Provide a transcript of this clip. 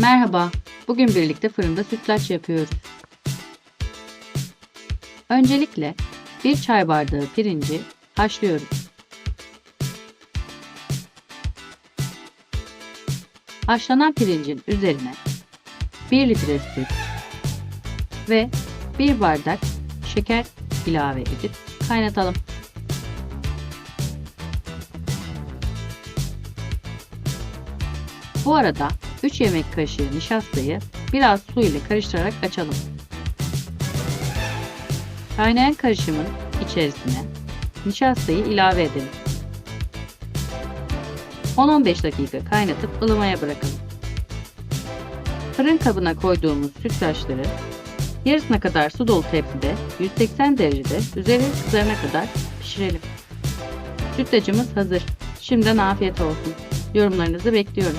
Merhaba, bugün birlikte fırında sütlaç yapıyoruz. Öncelikle bir çay bardağı pirinci haşlıyoruz. Haşlanan pirincin üzerine 1 litre süt ve 1 bardak şeker ilave edip kaynatalım. Bu arada 3 yemek kaşığı nişastayı biraz su ile karıştırarak açalım. Kaynayan karışımın içerisine nişastayı ilave edelim. 10-15 dakika kaynatıp ılımaya bırakalım. Fırın kabına koyduğumuz sütlaçları yarısına kadar su dolu tepside 180 derecede üzeri kızarana kadar pişirelim. Sütlacımız hazır. Şimdiden afiyet olsun. Yorumlarınızı bekliyorum.